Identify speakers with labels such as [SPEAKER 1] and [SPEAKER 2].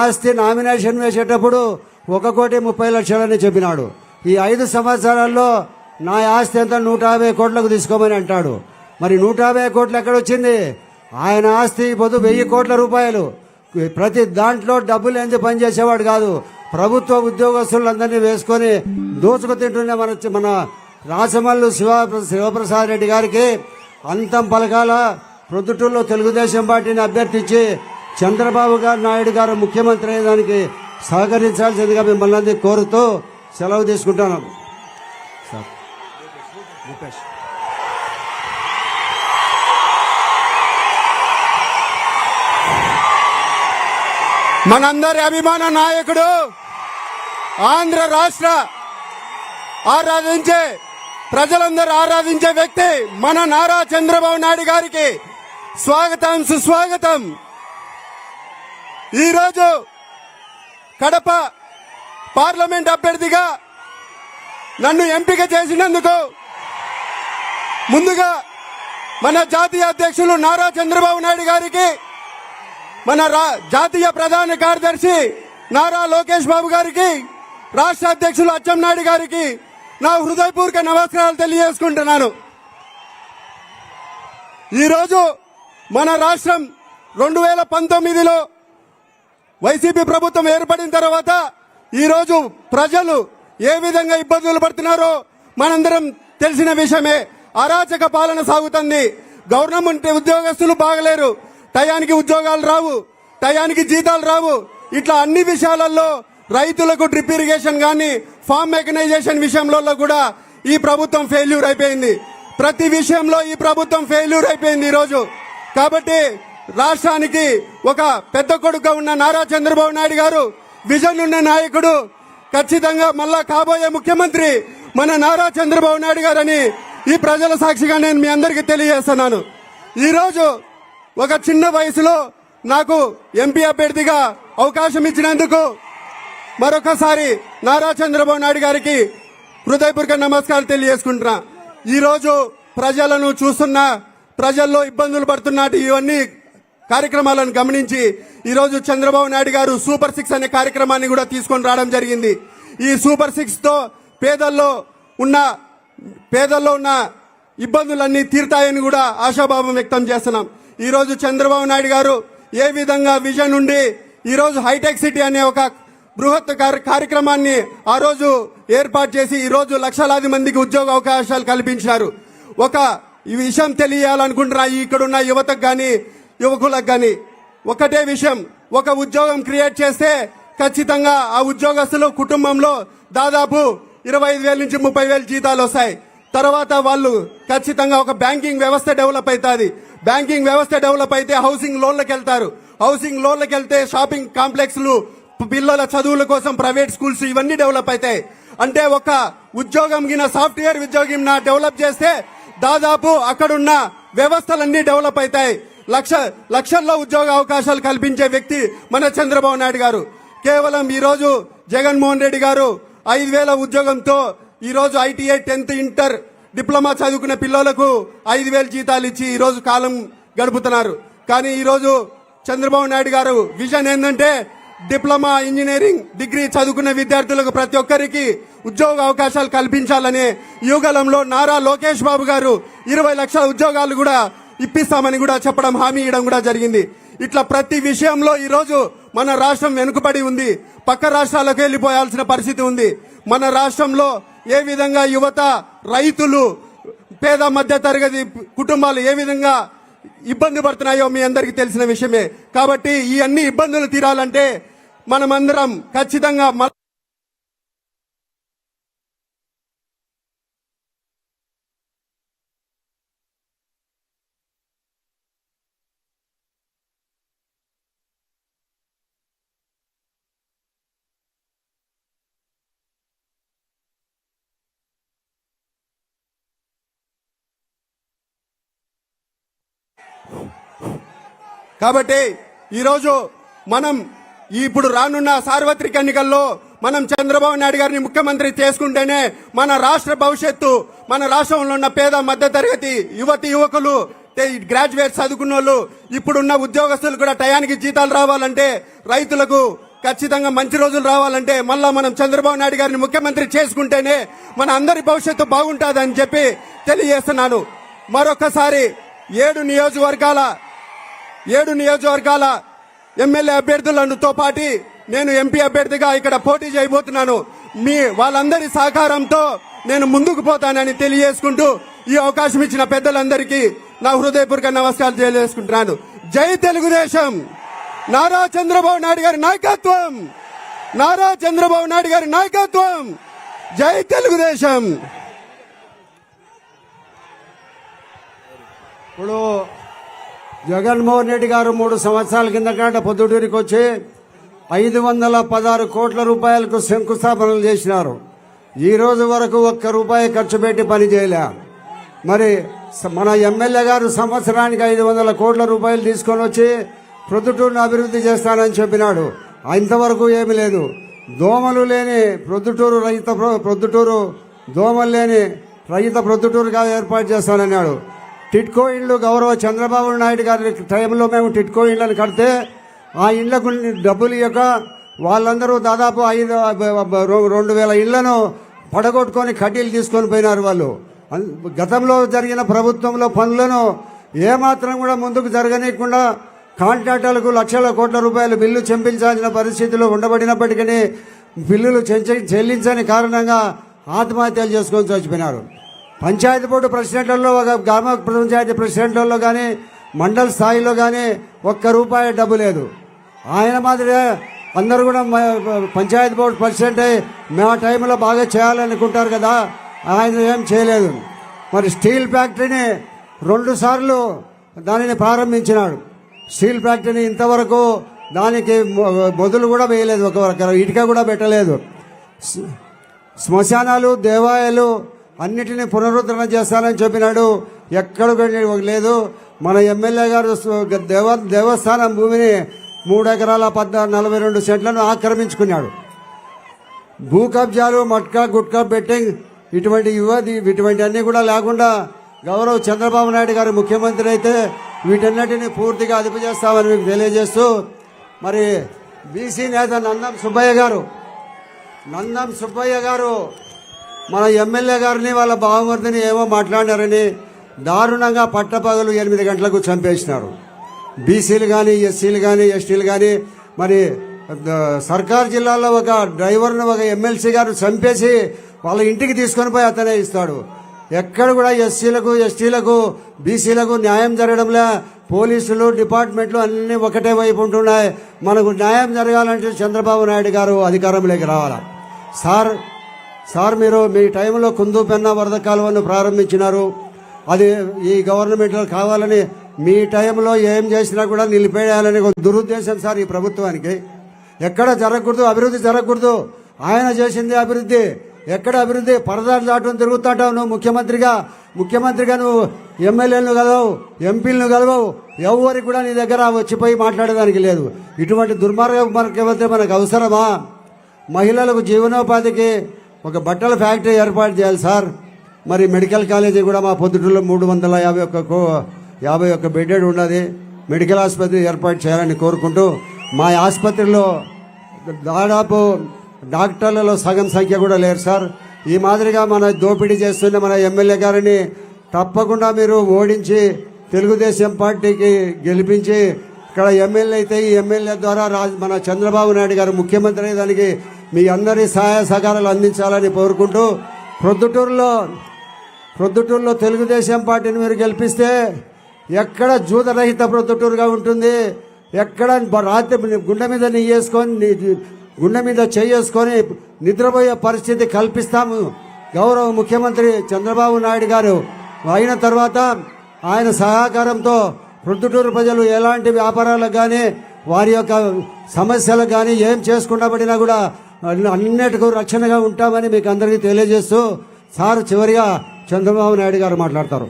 [SPEAKER 1] ఆస్తి నామినేషన్ వేసేటప్పుడు ఒక కోటి ముప్పై లక్షలని చెప్పినాడు. ఈ ఐదు సంవత్సరాల్లో నా ఆస్తి ఎంత నూట యాభై కోట్లకు తీసుకోమని అంటాడు. మరి నూట యాభై కోట్లు ఎక్కడొచ్చింది? ఆయన ఆస్తి పొద్దు వెయ్యి కోట్ల రూపాయలు. ప్రతి దాంట్లో డబ్బులు ఎందుకు పనిచేసేవాడు కాదు. ప్రభుత్వ ఉద్యోగస్తులందరినీ వేసుకొని దోచుకు తింటున్న మన మన రాసమల్లు శివ శివప్రసాద్ రెడ్డి గారికి అంతం పలకాల ప్రొద్దుటూరులో తెలుగుదేశం పార్టీని అభ్యర్థించి చంద్రబాబు గారు నాయుడు గారు ముఖ్యమంత్రి అయ్యేదానికి సహకరించాల్సిందిగా మిమ్మల్ని కోరుతూ సెలవు తీసుకుంటాను సార్.
[SPEAKER 2] మనందరి అభిమాన నాయకుడు ఆంధ్ర రాష్ట్ర ఆరాధించే ప్రజలందరూ ఆరాధించే వ్యక్తి మన నారా చంద్రబాబు నాయుడు గారికి స్వాగతం సుస్వాగతం. ఈరోజు కడప పార్లమెంట్ అభ్యర్థిగా నన్ను ఎంపిక చేసినందుకు ముందుగా మన జాతీయ అధ్యక్షులు నారా చంద్రబాబు నాయుడు గారికి మన రా- జాతీయ ప్రధాన కార్యదర్శి నారా లోకేష్ బాబు గారికి రాష్ట్ర అధ్యక్షులు అచ్చెన్నాయుడు గారికి నా హృదయపూర్వక నమస్కారాలు తెలియజేసుకుంటున్నాను. ఈరోజు మన రాష్ట్రం రెండు వేల పంతొమ్మిదిలో వైసీపీ ప్రభుత్వం ఏర్పడిన తర్వాత ఈరోజు ప్రజలు ఏ విధంగా ఇబ్బందులు పడుతున్నారో మనందరం తెలిసిన విషయమే. అరాచక పాలన సాగుతుంది. గవర్నమెంట్ ఉద్యోగస్తులు బాగలేరు. టయానికి ఉద్యోగాలు రావు. టయానికి జీతాలు రావు. ఇట్లా అన్ని విషయాలలో రైతులకు డ్రిప్ ఇరిగేషన్ కానీ ఫామ్ మెకనైజేషన్ విషయంలో కూడా ఈ ప్రభుత్వం ఫెయిల్యూర్ అయిపోయింది. ప్రతి విషయంలో ఈ ప్రభుత్వం ఫెయిల్యూర్ అయిపోయింది ఈరోజు. కాబట్టి రాష్ట్రానికి ఒక పెద్ద కొడుకు ఉన్న నారా చంద్రబాబు నాయుడు గారు విజన్ ఉన్న నాయకుడు ఖచ్చితంగా మళ్ళా కాబోయే ముఖ్యమంత్రి మన నారా చంద్రబాబు నాయుడు గారని ఈ ప్రజల సాక్షిగా నేను మీ అందరికీ తెలియజేస్తున్నాను. ఈరోజు ఒక చిన్న వయసులో నాకు ఎంపీ అభ్యర్థిగా అవకాశం ఇచ్చినందుకు మరొకసారి నారా చంద్రబాబు నాయుడు గారికి హృదయపూర్వక నమస్కారం తెలియజేసుకుంటున్నా. ఈరోజు ప్రజలను చూస్తున్న ప్రజల్లో ఇబ్బందులు పడుతున్నట్టు ఇవన్నీ కార్యక్రమాలను గమనించి ఈరోజు చంద్రబాబు నాయుడు గారు సూపర్ సిక్స్ అనే కార్యక్రమాన్ని కూడా తీసుకొని రావడం జరిగింది. ఈ సూపర్ సిక్స్తో పేదల్లో ఉన్న పేదల్లో ఉన్న ఇబ్బందులన్నీ తీరుతాయని కూడా ఆశాభావం వ్యక్తం చేస్తున్నాం. ఈరోజు చంద్రబాబు నాయుడు గారు ఏ విధంగా విజన్ ఉండి ఈరోజు హైటెక్ సిటీ అనే ఒక బృహత్ కార్యక్రమాన్ని ఆ రోజు ఏర్పాటు చేసి ఈరోజు లక్షలాది మందికి ఉద్యోగ అవకాశాలు కల్పించారు. ఒక ఈ విషయం తెలియాలనుకుంటున్నా ఇక్కడున్న యువతకు కానీ యువకులకు కానీ ఒకటే విషయం ఒక ఉద్యోగం క్రియేట్ చేస్తే ఖచ్చితంగా ఆ ఉద్యోగస్తులు కుటుంబంలో దాదాపు ఇరవై ఐదు వేల నుంచి ముప్పై వేల జీతాలు వస్తాయి. తర్వాత వాళ్ళు ఖచ్చితంగా ఒక బ్యాంకింగ్ వ్యవస్థ డెవలప్ అవుతుంది. బ్యాంకింగ్ వ్యవస్థ డెవలప్ అయితే హౌసింగ్ లోన్లకు వెళ్తారు. హౌసింగ్ లోన్లకు వెళ్తే షాపింగ్ కాంప్లెక్స్లు పిల్లల చదువుల కోసం ప్రైవేట్ స్కూల్స్ ఇవన్నీ డెవలప్ అవుతాయి. అంటే ఒక ఉద్యోగం గిన సాఫ్ట్వేర్ ఉద్యోగం నా డెవలప్ చేస్తే దాదాపు అక్కడున్న వ్యవస్థలన్నీ డెవలప్ అవుతాయి. లక్ష లక్షల్లో ఉద్యోగ అవకాశాలు కల్పించే వ్యక్తి మన చంద్రబాబు నాయుడు గారు. కేవలం ఈరోజు జగన్మోహన్ రెడ్డి గారు ఐదు వేల ఉద్యోగంతో ఈరోజు ఐటీఐ టెన్త్ ఇంటర్ డిప్లొమా చదువుకున్న పిల్లలకు ఐదు వేల జీతాలు ఇచ్చి ఈరోజు కాలం గడుపుతున్నారు. కానీ ఈరోజు చంద్రబాబు నాయుడు గారు విజన్ ఏంటంటే డిప్లొమా ఇంజనీరింగ్ డిగ్రీ చదువుకున్న విద్యార్థులకు ప్రతి ఒక్కరికి ఉద్యోగ అవకాశాలు కల్పించాలనే యుగలంలో నారా లోకేష్ బాబు గారు ఇరవై లక్షల ఉద్యోగాలు కూడా ఇప్పిస్తామని కూడా చెప్పడం హామీ ఇవ్వడం కూడా జరిగింది. ఇట్లా ప్రతి విషయంలో ఈరోజు మన రాష్ట్రం వెనుకబడి ఉంది. పక్క రాష్ట్రాలకు వెళ్ళిపోయాల్సిన పరిస్థితి ఉంది. మన రాష్ట్రంలో ఏ విధంగా యువత రైతులు పేద మధ్య తరగతి కుటుంబాలు ఏ విధంగా ఇబ్బంది పడుతున్నాయో మీ అందరికీ తెలిసిన విషయమే. కాబట్టి ఈ అన్ని ఇబ్బందులు తీరాలంటే మనమందరం ఖచ్చితంగా కాబట్టి ఈరోజు మనం ఇప్పుడు రానున్న సార్వత్రిక ఎన్నికల్లో మనం చంద్రబాబు నాయుడు గారిని ముఖ్యమంత్రి చేసుకుంటేనే మన రాష్ట్ర భవిష్యత్తు మన రాష్ట్రంలో ఉన్న పేద మధ్యతరగతి యువతి యువకులు గ్రాడ్యుయేట్ చదువుకున్న వాళ్ళు ఇప్పుడున్న ఉద్యోగస్తులు కూడా టయానికి జీతాలు రావాలంటే రైతులకు ఖచ్చితంగా మంచి రోజులు రావాలంటే మళ్ళా మనం చంద్రబాబు నాయుడు గారిని ముఖ్యమంత్రి చేసుకుంటేనే మన అందరి భవిష్యత్తు బాగుంటుందని చెప్పి తెలియజేస్తున్నాను. మరొకసారి ఏడు నియోజకవర్గాల ఏడు నియోజకవర్గాల ఎమ్మెల్యే అభ్యర్థులతో పాటి నేను ఎంపీ అభ్యర్థిగా ఇక్కడ పోటీ చేయబోతున్నాను. మీ వాళ్ళందరి సహకారంతో నేను ముందుకు పోతానని తెలియజేసుకుంటూ ఈ అవకాశం ఇచ్చిన పెద్దలందరికీ నా హృదయపూర్వక నమస్కారాలు తెలియజేసుకుంటున్నాను. జై తెలుగుదేశం! నారా చంద్రబాబు నాయుడు గారి నాయకత్వం! నారా చంద్రబాబు నాయుడు గారి నాయకత్వం! జై తెలుగుదేశం!
[SPEAKER 1] ఇప్పుడు జగన్మోహన్ రెడ్డి గారు మూడు సంవత్సరాల కిందట పొద్దుటూరికి వచ్చి ఐదు వందల పదహారు కోట్ల రూపాయలకు శంకుస్థాపనలు చేసినారు. ఈ రోజు వరకు ఒక్క రూపాయి ఖర్చు పెట్టి పని చేయలే. మరి మన ఎమ్మెల్యే గారు సంవత్సరానికి ఐదు వందల కోట్ల రూపాయలు తీసుకొని వచ్చి ప్రొద్దుటూరును అభివృద్ధి చేస్తానని చెప్పినాడు. ఇంతవరకు ఏమీ లేదు. దోమలు లేని ప్రొద్దుటూరు రైత ప్రొద్దుటూరు దోమలు లేని రైత ప్రొద్దుటూరుగా ఏర్పాటు చేస్తానన్నాడు. టిట్కో ఇళ్ళు గౌరవ చంద్రబాబు నాయుడు గారి టైంలో మేము టిట్కో ఇళ్ళని కడితే ఆ ఇళ్ళకు డబ్బులు ఇవ్వక వాళ్ళందరూ దాదాపు ఐదు రెండు వేల ఇళ్ళను పడగొట్టుకొని కడ్డీలు తీసుకొని పోయినారు వాళ్ళు. గతంలో జరిగిన ప్రభుత్వంలో పనులను ఏమాత్రం కూడా ముందుకు జరగనీయకుండా కాంట్రాక్టర్లకు లక్షల కోట్ల రూపాయలు బిల్లు చెంపించాల్సిన పరిస్థితిలో ఉండబడినప్పటికీ బిల్లులు చెల్లించని కారణంగా ఆత్మహత్యలు చేసుకొని చచ్చిపోయినారు. పంచాయతీ బోర్డు ప్రెసిడెంట్లలో ఒక గ్రామ పంచాయతీ ప్రెసిడెంట్లలో కానీ మండల స్థాయిలో కానీ ఒక్క రూపాయి డబ్బు లేదు. ఆయన మాదిరే అందరూ కూడా పంచాయతీ బోర్డు ప్రెసిడెంట్ అయ్యి మా టైంలో బాగా చేయాలనుకుంటారు కదా ఆయన ఏం చేయలేదు. మరి స్టీల్ ఫ్యాక్టరీని రెండు సార్లు దానిని ప్రారంభించినాడు. స్టీల్ ఫ్యాక్టరీని ఇంతవరకు దానికి మొదలు కూడా వేయలేదు ఒక ఇటుక కూడా పెట్టలేదు. శ్మశానాలు దేవాలయాలు అన్నిటినీ పునరుద్ధరణ చేస్తానని చెప్పినాడు. ఎక్కడ లేదు. మన ఎమ్మెల్యే గారు దేవ దేవస్థానం భూమిని మూడు ఎకరాల పద్నా నలభై రెండు సెంట్లను ఆక్రమించుకున్నాడు. భూ కబ్జాలు మట్కా గుట్కా బెట్టింగ్ ఇటువంటి యువతి ఇటువంటివన్నీ కూడా లేకుండా గౌరవ్ చంద్రబాబు నాయుడు గారు ముఖ్యమంత్రి అయితే వీటన్నిటిని పూర్తిగా అదుపు చేస్తామని మీకు తెలియజేస్తూ మరి బీసీ నేత నందం సుబ్బయ్య గారు నందం సుబ్బయ్య గారు మన ఎమ్మెల్యే గారిని వాళ్ళ బావమర్దిని ఏమో మాట్లాడారని దారుణంగా పట్టపగలు ఎనిమిది గంటలకు చంపేసినారు. బీసీలు కానీ ఎస్సీలు కానీ ఎస్టీలు కానీ మరి సర్కార్ జిల్లాలో ఒక డ్రైవర్ను ఒక ఎమ్మెల్సీ గారు చంపేసి వాళ్ళ ఇంటికి తీసుకొని పోయి అతనే ఇస్తాడు. ఎక్కడ కూడా ఎస్సీలకు ఎస్టీలకు బీసీలకు న్యాయం జరగడంలే. పోలీసులు డిపార్ట్మెంట్లు అన్నీ ఒకటే వైపు ఉంటున్నాయి. మనకు న్యాయం జరగాలంటే చంద్రబాబు నాయుడు గారు అధికారంలోకి రావాలి? సార్ సార్ మీరు మీ టైంలో కుందు పెన్న వరద కాలువను ప్రారంభించినారు అది ఈ గవర్నమెంట్లో కావాలని మీ టైంలో ఏం చేసినా కూడా నిలిపేయాలని ఒక దురుద్దేశం సార్ ఈ ప్రభుత్వానికి ఎక్కడ జరగకూడదు అభివృద్ధి జరగకూడదు ఆయన చేసింది అభివృద్ధి ఎక్కడ అభివృద్ధి పరదాలు దాటుని తిరుగుతుంటావు నువ్వు ముఖ్యమంత్రిగా ముఖ్యమంత్రిగా నువ్వు ఎమ్మెల్యేలను కలవవు ఎంపీలను కలవవు ఎవరికి కూడా నీ దగ్గర వచ్చిపోయి మాట్లాడడానికి లేదు ఇటువంటి దుర్మార్గ మనకి మనకు అవసరమా మహిళలకు జీవనోపాధికి ఒక బట్టల ఫ్యాక్టరీ ఏర్పాటు చేయాలి సార్. మరి మెడికల్ కాలేజీ కూడా మా పొద్దుటూరులో మూడు వందల యాభై ఒక్క కో యాభై ఒక్క బెడ్డెడ్ ఉన్నది. మెడికల్ ఆసుపత్రి ఏర్పాటు చేయాలని కోరుకుంటూ మా ఆసుపత్రిలో దాదాపు డాక్టర్లలో సగం సంఖ్య కూడా లేరు సార్. ఈ మాదిరిగా మన దోపిడీ చేస్తున్న మన ఎమ్మెల్యే గారిని తప్పకుండా మీరు ఓడించి తెలుగుదేశం పార్టీకి గెలిపించి ఇక్కడ ఎమ్మెల్యే అయితే ఈ ఎమ్మెల్యే ద్వారా రాజ్ మన చంద్రబాబు నాయుడు గారు ముఖ్యమంత్రి అయ్యేదానికి మీ అందరి సహాయ సహకారాలు అందించాలని కోరుకుంటూ ప్రొద్దుటూరులో ప్రొద్దుటూరులో తెలుగుదేశం పార్టీని మీరు గెలిపిస్తే ఎక్కడ జూదరహిత ప్రొద్దుటూరుగా ఉంటుంది. ఎక్కడ రాత్రి గుండె మీద నెయ్యేసుకొని వేసుకొని గుండె మీద చేసుకొని నిద్రపోయే పరిస్థితి కల్పిస్తాము. గౌరవ ముఖ్యమంత్రి చంద్రబాబు నాయుడు గారు అయిన తర్వాత ఆయన సహకారంతో ప్రొద్దుటూరు ప్రజలు ఎలాంటి వ్యాపారాలకు కానీ వారి యొక్క సమస్యలకు కానీ ఏం చేసుకున్నబడినా కూడా అన్నిటికీ రక్షణగా ఉంటామని మీకు అందరికీ తెలియజేస్తూ సార్ చివరిగా చంద్రబాబు నాయుడు గారు మాట్లాడతారు.